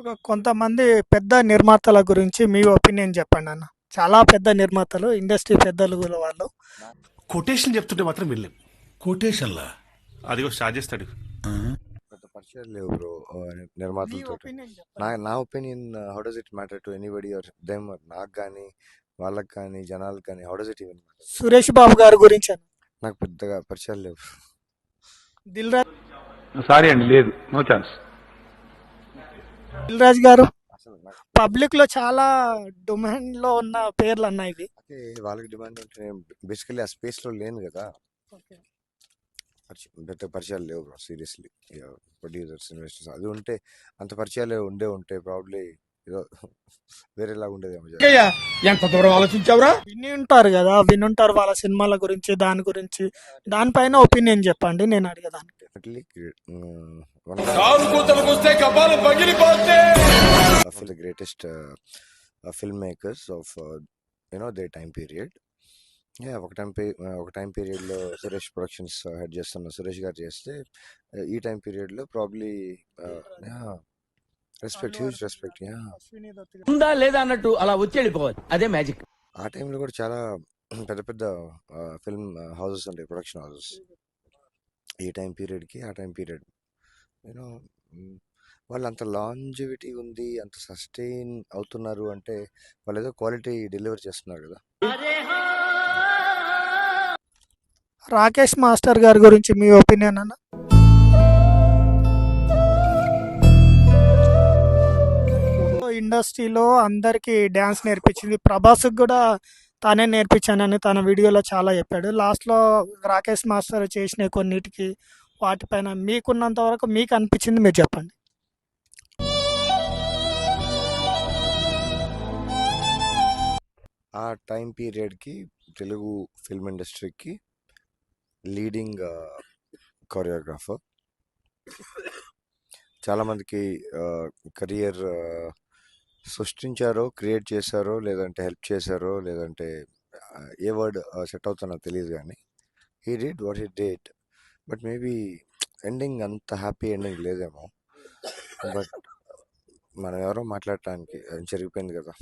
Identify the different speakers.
Speaker 1: ఒక కొంతమంది పెద్ద నిర్మాతల గురించి మీ ఒపీనియన్ చెప్పండి అన్న. చాలా పెద్ద నిర్మాతలు ఇండస్ట్రీ పెద్దలు వాళ్ళు.
Speaker 2: కొటేషన్ చెప్తుంటే మాత్రం వెళ్ళాం
Speaker 3: కొటేషన్లా?
Speaker 2: అదిగో స్టార్ట్ చేస్తాడు.
Speaker 4: పెద్ద పరిచయాలు లేవు బ్రో నిర్మాతలతో
Speaker 1: ఒపీనియన్
Speaker 4: నా నా opinion how does it matter to anybody or them నాకు కానీ వాళ్ళకి కానీ జనాలకు కానీ how does it even
Speaker 1: Suresh Babu గారి గురించి అన్న.
Speaker 4: నాకు పెద్దగా పరిచయాలు లేవు.
Speaker 1: దిల్ రాజ్
Speaker 5: సారీ అండి లేదు నో ఛాన్స్.
Speaker 1: రాజ్ గారు. పబ్లిక్లో చాలా డిమాండ్లో ఉన్న పేర్లు అన్న ఇవి.
Speaker 4: అంటే వాళ్ళకి డిమాండ్ ఉంటే నేను బేసికలీ ఆ స్పేస్లో లేను కదా. పరిచయం పెద్ద పరిచయాలు లేవు బ్రో సీరియస్లీ. ప్రొడ్యూసర్స్ ఇన్వెస్టర్స్ అది ఉంటే అంత పరిచయాలు ఉండే ఉంటే ప్రాబ్లీ ఏదో వేరేలాగా ఉండేదేమో
Speaker 3: ఎంత దూరం ఆలోచించావురా?
Speaker 1: విని ఉంటారు కదా విని ఉంటారు వాళ్ళ సినిమాల గురించి దాని గురించి. దానిపైన ఒపీనియన్ చెప్పండి నేను అడిగేదానికి.
Speaker 4: The greatest uh, uh, filmmakers of uh, you know their time period. Yeah ఒక టైం పే ఒక టైం పీరియడ్లో సురేష్ ప్రొడక్షన్స్ హెడ్ చేస్తున్న సురేష్ గారు చేస్తే uh, ఈ టైం పీరియడ్లో probably respect huge respect yeah.
Speaker 6: ఉందా లేదా అన్నట్టు అలా వచ్చి వెళ్ళిపోవాలి అదే మ్యాజిక్
Speaker 4: ఆ టైంలో కూడా చాలా పెద్ద పెద్ద ఫిల్మ్ హౌసెస్ ఉంటాయి ప్రొడక్షన్ హౌసెస్ ఈ టైం పీరియడ్కి ఆ టైం పీరియడ్. నేను వాళ్ళు అంత లాంజివిటీ ఉంది అంత సస్టైన్ అవుతున్నారు అంటే వాళ్ళు ఏదో క్వాలిటీ డెలివర్ చేస్తున్నారు కదా.
Speaker 1: రాకేష్ మాస్టర్ గారి గురించి మీ ఒపీనియన్ అన్న? ఇండస్ట్రీలో అందరికీ డ్యాన్స్ నేర్పించింది ప్రభాస్కి కూడా తానే నేర్పించానని తన వీడియోలో చాలా చెప్పాడు. లాస్ట్లో రాకేష్ మాస్టర్ చేసిన కొన్నిటికి వాటిపైన మీకున్నంత వరకు మీకు అనిపించింది మీరు చెప్పండి.
Speaker 4: ఆ టైం పీరియడ్కి తెలుగు ఫిల్మ్ ఇండస్ట్రీకి లీడింగ్ కొరియోగ్రాఫర్. చాలామందికి కెరియర్ సృష్టించారో క్రియేట్ చేశారో లేదంటే హెల్ప్ చేశారో లేదంటే ఏ వర్డ్ సెట్ అవుతుందో తెలియదు కానీ he did what he did but maybe ending అంత హ్యాపీ ఎండింగ్ లేదేమో. బట్ మనం ఎవరో మాట్లాడటానికి అది జరిగిపోయింది కదా.